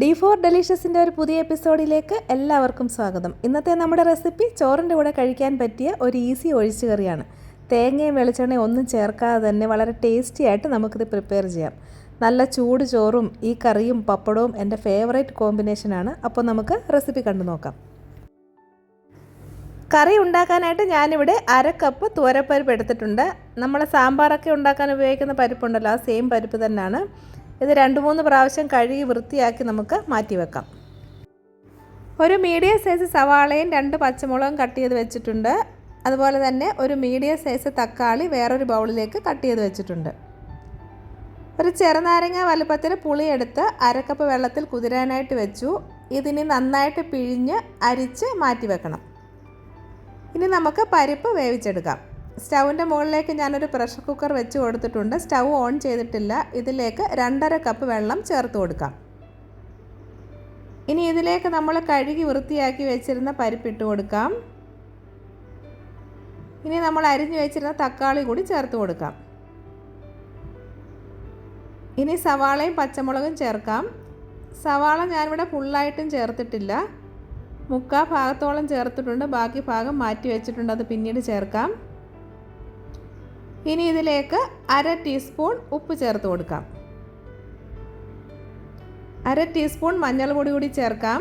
D four ഡെലീഷ്യസിന്റെ ഒരു പുതിയ എപ്പിസോഡിലേക്ക് എല്ലാവർക്കും സ്വാഗതം. ഇന്നത്തെ നമ്മുടെ റെസിപ്പി ചോറിന്റെ കൂടെ കഴിക്കാൻ പറ്റിയ ഒരു ഈസി ഒഴിച്ചു കറിയാണ്. തേങ്ങയും വെളിച്ചെണ്ണയും ഒന്നും ചേർക്കാതെ തന്നെ വളരെ ടേസ്റ്റി ആയിട്ട് നമുക്കിത് പ്രിപ്പയർ ചെയ്യാം. നല്ല ചൂട് ചോറും ഈ കറിയും പപ്പടവും എന്റെ ഫേവറേറ്റ് കോമ്പിനേഷനാണ് അപ്പോൾ നമുക്ക് റെസിപ്പി കണ്ടു നോക്കാം. കറി ഉണ്ടാക്കാനായിട്ട് ഞാനിവിടെ അര കപ്പ് തുവരപ്പരിപ്പ് എടുത്തിട്ടുണ്ട്. നമ്മൾ സാമ്പാറൊക്കെ ഉണ്ടാക്കാൻ ഉപയോഗിക്കുന്ന പരിപ്പുണ്ടല്ലോ ആ സെയിം പരിപ്പ് തന്നെയാണ്. ഇത് രണ്ട് മൂന്ന് പ്രാവശ്യം കഴുകി വൃത്തിയാക്കി നമുക്ക് മാറ്റി വെക്കാം. ഒരു മീഡിയം സൈസ് സവാളയും രണ്ട് പച്ചമുളകും കട്ട് ചെയ്ത് വെച്ചിട്ടുണ്ട്. അതുപോലെ തന്നെ ഒരു മീഡിയം സൈസ് തക്കാളി വേറൊരു ബൗളിലേക്ക് കട്ട് ചെയ്ത് വെച്ചിട്ടുണ്ട്. ഒരു ചെറുനാരങ്ങ വലുപ്പത്തിൽ പുളിയെടുത്ത് അരക്കപ്പ് വെള്ളത്തിൽ കുതിരാനായിട്ട് വെച്ചു. ഇതിനി നന്നായിട്ട് പിഴിഞ്ഞ് അരിച്ച് മാറ്റി വെക്കണം. ഇനി നമുക്ക് പരിപ്പ് വേവിച്ചെടുക്കാം. സ്റ്റൗവിന്റെ മുകളിലേക്ക് ഞാനൊരു പ്രഷർ കുക്കർ വെച്ച് കൊടുത്തിട്ടുണ്ട്. സ്റ്റൗ ഓൺ ചെയ്തിട്ടില്ല. ഇതിലേക്ക് രണ്ടര കപ്പ് വെള്ളം ചേർത്ത് കൊടുക്കാം. ഇനി ഇതിലേക്ക് നമ്മൾ കഴുകി വൃത്തിയാക്കി വെച്ചിരുന്ന പരിപ്പിട്ട് കൊടുക്കാം. ഇനി നമ്മൾ അരിഞ്ഞു വെച്ചിരുന്ന തക്കാളി കൂടി ചേർത്ത് കൊടുക്കാം. ഇനി സവാളയും പച്ചമുളകും ചേർക്കാം. സവാള ഞാനിവിടെ ഫുള്ളായിട്ടും ചേർത്തിട്ടില്ല. മുക്കാ ഭാഗത്തോളം ചേർത്തിട്ടുണ്ട്. ബാക്കി ഭാഗം മാറ്റി വെച്ചിട്ടുണ്ട്. അത് പിന്നീട് ചേർക്കാം. ഇനി ഇതിലേക്ക് അര ടീസ്പൂൺ ഉപ്പ് ചേർത്ത് കൊടുക്കാം. അര ടീസ്പൂൺ മഞ്ഞൾ പൊടി കൂടി ചേർക്കാം.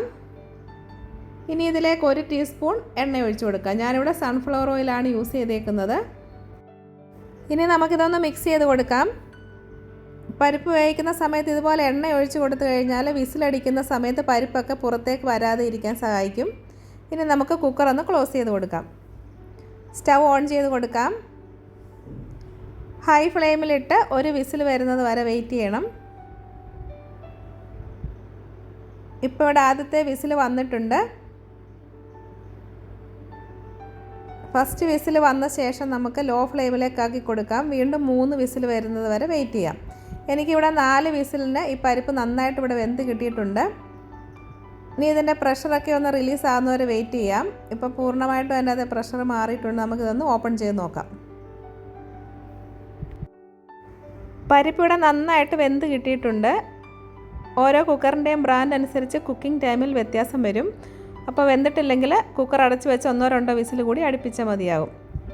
ഇനി ഇതിലേക്ക് ഒരു ടീസ്പൂൺ എണ്ണ ഒഴിച്ചു കൊടുക്കാം. ഞാനിവിടെ സൺഫ്ലവർ ഓയിലാണ് യൂസ് ചെയ്തേക്കുന്നത്. ഇനി നമുക്കിതൊന്ന് മിക്സ് ചെയ്ത് കൊടുക്കാം. പരിപ്പ് വേവിക്കുന്ന സമയത്ത് ഇതുപോലെ എണ്ണ ഒഴിച്ചു കൊടുത്തു കഴിഞ്ഞാൽ വിസിലടിക്കുന്ന സമയത്ത് പരിപ്പൊക്കെ പുറത്തേക്ക് വരാതെ ഇരിക്കാൻ സഹായിക്കും. ഇനി നമുക്ക് കുക്കർ ഒന്ന് ക്ലോസ് ചെയ്ത് കൊടുക്കാം. സ്റ്റവ് ഓൺ ചെയ്ത് കൊടുക്കാം. ഹൈ ഫ്ലെയിമിലിട്ട് ഒരു വിസിൽ വരുന്നത് വരെ വെയിറ്റ് ചെയ്യണം. ഇപ്പോൾ ഇവിടെ ആദ്യത്തെ വിസിൽ വന്നിട്ടുണ്ട്. ഫസ്റ്റ് വിസിൽ വന്ന ശേഷം നമുക്ക് ലോ ഫ്ലെയിമിലേക്കാക്കി കൊടുക്കാം. വീണ്ടും മൂന്ന് വിസിൽ വരുന്നത് വരെ വെയിറ്റ് ചെയ്യാം. എനിക്കിവിടെ നാല് വിസിലിന് ഈ പരിപ്പ് നന്നായിട്ട് ഇവിടെ വെന്ത് കിട്ടിയിട്ടുണ്ട്. ഇനി ഇതിന്റെ പ്രഷറൊക്കെ ഒന്ന് റിലീസ് ആകുന്നവരെ വെയിറ്റ് ചെയ്യാം. ഇപ്പോൾ പൂർണമായിട്ടും അതിന്റെ അത് പ്രഷർ മാറിയിട്ടുണ്ട്. നമുക്കിതൊന്ന് ഓപ്പൺ ചെയ്ത് നോക്കാം. പരിപ്പിവിടെ നന്നായിട്ട് വെന്ത് കിട്ടിയിട്ടുണ്ട്. ഓരോ കുക്കറിന്റെയും ബ്രാൻഡ് അനുസരിച്ച് കുക്കിംഗ് ടൈമിൽ വ്യത്യാസം വരും. അപ്പോൾ വെന്തിട്ടില്ലെങ്കിൽ കുക്കർ അടച്ചു വെച്ച് ഒന്നോ രണ്ടോ വിസിൽ കൂടി അടുപ്പിച്ചാൽ മതിയാകും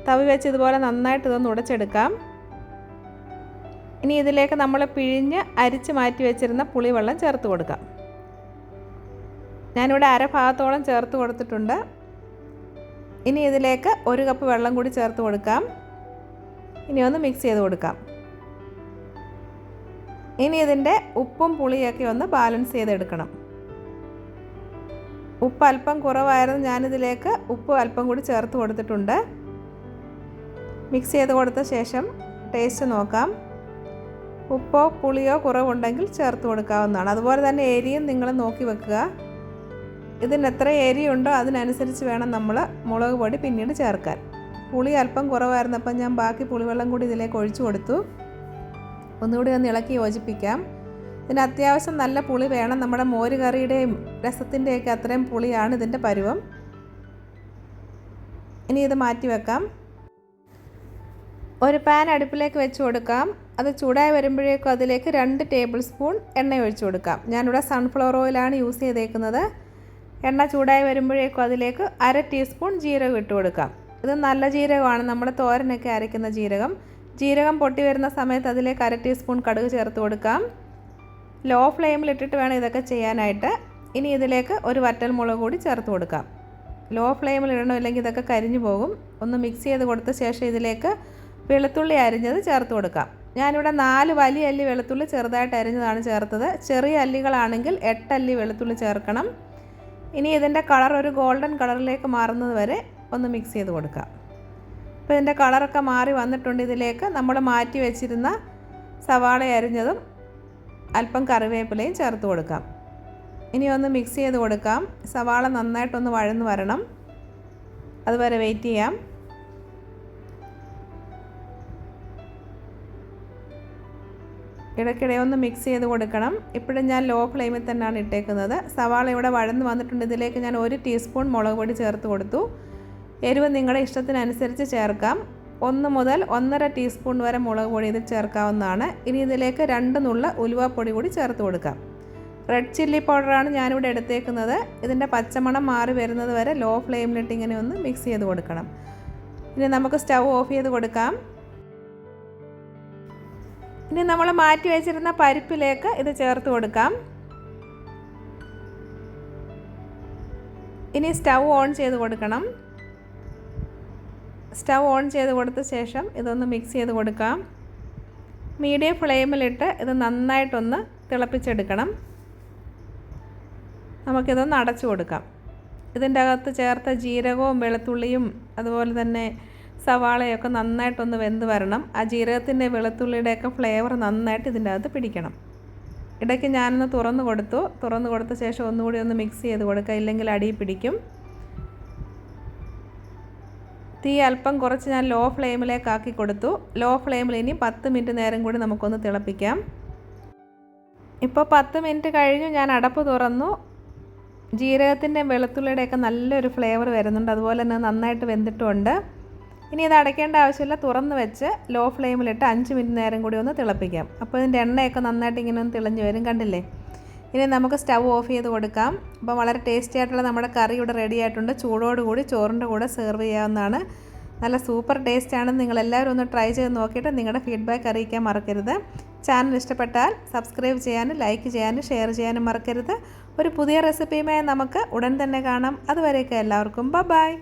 തവി വെച്ച് ഇതുപോലെ നന്നായിട്ട് ഇതൊന്ന് ഉടച്ചെടുക്കാം. ഇനി ഇതിലേക്ക് നമ്മൾ പിഴിഞ്ഞ് അരിച്ച് മാറ്റി വെച്ചിരുന്ന പുളിവെള്ളം ചേർത്ത് കൊടുക്കാം. ഞാനിവിടെ അരഭാഗത്തോളം ചേർത്ത് കൊടുത്തിട്ടുണ്ട്. ഇനി ഇതിലേക്ക് ഒരു കപ്പ് വെള്ളം കൂടി ചേർത്ത് കൊടുക്കാം. ഇനി ഒന്ന് മിക്സ് ചെയ്ത് കൊടുക്കാം. ഇനി ഇതിന്റെ ഉപ്പും പുളിയൊക്കെ ഒന്ന് ബാലൻസ് ചെയ്തെടുക്കണം. ഉപ്പ് അല്പം കുറവായിരുന്നു. ഞാനിതിലേക്ക് ഉപ്പ് അല്പം കൂടി ചേർത്ത് കൊടുത്തിട്ടുണ്ട്. മിക്സ് ചെയ്ത് കൊടുത്ത ശേഷം ടേസ്റ്റ് നോക്കാം. ഉപ്പോ പുളിയോ കുറവുണ്ടെങ്കിൽ ചേർത്ത് കൊടുക്കാവുന്നതാണ്. അതുപോലെ തന്നെ എരിയും നിങ്ങൾ നോക്കി വെക്കുക. ഇതിന് എത്ര എരിയുണ്ടോ അതിനനുസരിച്ച് വേണം നമ്മൾ മുളക് പൊടി പിന്നീട് ചേർക്കാൻ. പുളി അല്പം കുറവായിരുന്നപ്പം ഞാൻ ബാക്കി പുളിവെള്ളം കൂടി ഇതിലേക്ക് ഒഴിച്ചു കൊടുത്തു. ഒന്നുകൂടി ഒന്ന് ഇളക്കി യോജിപ്പിക്കാം. ഇതിന് അത്യാവശ്യം നല്ല പുളി വേണം. നമ്മുടെ മോര് കറിയുടെയും രസത്തിന്റെയൊക്കെ അത്രയും പുളിയാണ് ഇതിന്റെ പരുവം. ഇനി ഇത് മാറ്റി വെക്കാം. ഒരു പാൻ അടുപ്പിലേക്ക് വെച്ച് കൊടുക്കാം. അത് ചൂടായി വരുമ്പോഴേക്കും അതിലേക്ക് രണ്ട് ടേബിൾ സ്പൂൺ എണ്ണ ഒഴിച്ചു കൊടുക്കാം. ഞാനിവിടെ സൺഫ്ലവർ ഓയിലാണ് യൂസ് ചെയ്തേക്കുന്നത്. എണ്ണ ചൂടായി വരുമ്പോഴേക്കും അതിലേക്ക് അര ടീസ്പൂൺ ജീരകം ഇട്ട് കൊടുക്കാം. ഇത് നല്ല ജീരകമാണ്. നമ്മുടെ തോരനൊക്കെ അരയ്ക്കുന്ന ജീരകം. ജീരകം പൊട്ടി വരുന്ന സമയത്ത് അതിലേക്ക് അര ടീസ്പൂൺ കടുക് ചേർത്ത് കൊടുക്കാം. ലോ ഫ്ലെയിമിൽ ഇട്ടിട്ട് വേണം ഇതൊക്കെ ചെയ്യാനായിട്ട്. ഇനി ഇതിലേക്ക് ഒരു വറ്റൽ മുളക് കൂടി ചേർത്ത് കൊടുക്കാം. ലോ ഫ്ലെയിമിൽ ഇടണം ഇല്ലെങ്കിൽ ഇതൊക്കെ കരിഞ്ഞു പോകും. ഒന്ന് മിക്സ് ചെയ്ത് കൊടുത്ത ശേഷം ഇതിലേക്ക് വെളുത്തുള്ളി അരിഞ്ഞത് ചേർത്ത് കൊടുക്കാം. ഞാനിവിടെ നാല് വലിയ അല്ലി വെളുത്തുള്ളി ചെറുതായിട്ട് അരിഞ്ഞതാണ് ചേർത്തത്. ചെറിയ അല്ലികളാണെങ്കിൽ എട്ടല്ലി വെളുത്തുള്ളി ചേർക്കണം. ഇനി ഇതിന്റെ കളർ ഒരു ഗോൾഡൻ കളറിലേക്ക് മാറുന്നത് വരെ ഒന്ന് മിക്സ് ചെയ്ത് കൊടുക്കാം. ഇപ്പോൾ ഇതിന്റെ കളറൊക്കെ മാറി വന്നിട്ടുണ്ട്. ഇതിലേക്ക് നമ്മൾ മാറ്റി വെച്ചിരുന്ന സവാള അരിഞ്ഞതും അല്പം കറിവേപ്പിലയും ചേർത്ത് കൊടുക്കാം. ഇനി ഒന്ന് മിക്സ് ചെയ്ത് കൊടുക്കാം. സവാള നന്നായിട്ടൊന്ന് വഴന്ന് വരണം. അതുവരെ വെയിറ്റ് ചെയ്യാം. ഇടയ്ക്കിടെ ഒന്ന് മിക്സ് ചെയ്ത് കൊടുക്കണം. ഇപ്പോഴും ഞാൻ ലോ ഫ്ലെയിമിൽ തന്നെയാണ് ഇട്ടേക്കുന്നത്. സവാള ഇവിടെ വഴന്ന് വന്നിട്ടുണ്ട്. ഇതിലേക്ക് ഞാൻ ഒരു ടീസ്പൂൺ മുളക് പൊടി ചേർത്ത് കൊടുത്തു. എരിവ് നിങ്ങളുടെ ഇഷ്ടത്തിനനുസരിച്ച് ചേർക്കാം. ഒന്ന് മുതൽ ഒന്നര ടീസ്പൂൺ വരെ മുളക് പൊടി ഇതിൽ ചേർക്കാവുന്നതാണ്. ഇനി ഇതിലേക്ക് രണ്ട് നുള്ള ഉലുവാപ്പൊടി കൂടി ചേർത്ത് കൊടുക്കാം. റെഡ് ചില്ലി പൗഡറാണ് ഞാനിവിടെ എടുത്തേക്കുന്നത്. ഇതിന്റെ പച്ചമണം മാറി വരുന്നത് വരെ ലോ ഫ്ലെയിമിലിട്ട് ഇങ്ങനെ ഒന്ന് മിക്സ് ചെയ്ത് കൊടുക്കണം. ഇനി നമുക്ക് സ്റ്റൗ ഓഫ് ചെയ്ത് കൊടുക്കാം. ഇനി നമ്മൾ മാറ്റി വെച്ചിരുന്ന പരിപ്പിലേക്ക് ഇത് ചേർത്ത് കൊടുക്കാം. ഇനി സ്റ്റൗ ഓൺ ചെയ്ത് കൊടുക്കണം. സ്റ്റൗ ഓൺ ചെയ്ത് കൊടുത്ത ശേഷം ഇതൊന്ന് മിക്സ് ചെയ്ത് കൊടുക്കാം. മീഡിയം ഫ്ലെയിമിലിട്ട് ഇത് നന്നായിട്ടൊന്ന് തിളപ്പിച്ചെടുക്കണം. നമുക്കിതൊന്ന് അടച്ചു കൊടുക്കാം. ഇതിന്റെ അകത്ത് ചേർത്ത ജീരകവും വെളുത്തുള്ളിയും അതുപോലെ തന്നെ സവാളയൊക്കെ നന്നായിട്ടൊന്ന് വെന്ത് വരണം. ആ ജീരകത്തിന്റെ വെളുത്തുള്ളിയുടെയൊക്കെ ഫ്ലേവർ നന്നായിട്ട് ഇതിന്റെ അകത്ത് പിടിക്കണം. ഇടയ്ക്ക് ഞാനൊന്ന് തുറന്നു കൊടുത്തു. തുറന്നു കൊടുത്ത ശേഷം ഒന്നുകൂടി ഒന്ന് മിക്സ് ചെയ്ത് കൊടുക്കുക. ഇല്ലെങ്കിൽ അടിയിൽ പിടിക്കും. തീ അല്പം കുറച്ച് ഞാൻ ലോ ഫ്ലെയിമിലേക്കാക്കി കൊടുത്തു. ലോ ഫ്ലെയിമിൽ ഇനി പത്ത് മിനിറ്റ് നേരം കൂടി നമുക്കൊന്ന് തിളപ്പിക്കാം. ഇപ്പോൾ പത്ത് മിനിറ്റ് കഴിഞ്ഞു ഞാൻ അടപ്പ് തുറന്നു. ജീരകത്തിന്റെ വെളുത്തുള്ളിയുടെയൊക്കെ നല്ലൊരു ഫ്ലേവർ വരുന്നുണ്ട്. അതുപോലെ തന്നെ നന്നായിട്ട് വെന്തിട്ടുമുണ്ട്. ഇനി ഇത് അടയ്ക്കേണ്ട ആവശ്യമില്ല. തുറന്ന് വെച്ച് ലോ ഫ്ലെയിമിലിട്ട് അഞ്ച് മിനിറ്റ് നേരം കൂടി ഒന്ന് തിളപ്പിക്കാം. അപ്പോൾ ഇതിന്റെ എണ്ണയൊക്കെ നന്നായിട്ട് ഇങ്ങനെ ഒന്ന് തിളഞ്ഞ് വരും. കണ്ടില്ലേ? ഇനി നമുക്ക് സ്റ്റൗ ഓഫ് ചെയ്ത് കൊടുക്കാം. അപ്പോൾ വളരെ ടേസ്റ്റി ആയിട്ടുള്ള നമ്മുടെ കറി ഇവിടെ റെഡി ആയിട്ടുണ്ട്. ചൂടോടുകൂടി ചോറിന്റെ കൂടെ സെർവ് ചെയ്യാവുന്നതാണ്. നല്ല സൂപ്പർ ടേസ്റ്റ് ടേസ്റ്റാണ് നിങ്ങളെല്ലാവരും ഒന്ന് ട്രൈ ചെയ്ത് നോക്കിയിട്ട് നിങ്ങളുടെ ഫീഡ്ബാക്ക് അറിയിക്കാൻ മറക്കരുത്. ചാനൽ ഇഷ്ടപ്പെട്ടാൽ സബ്സ്ക്രൈബ് ചെയ്യാനും ലൈക്ക് ചെയ്യാനും ഷെയർ ചെയ്യാനും മറക്കരുത്. ഒരു പുതിയ റെസിപ്പിയുമായി നമുക്ക് ഉടൻ തന്നെ കാണാം. അതുവരെയൊക്കെ എല്ലാവർക്കും. ബ ബായ്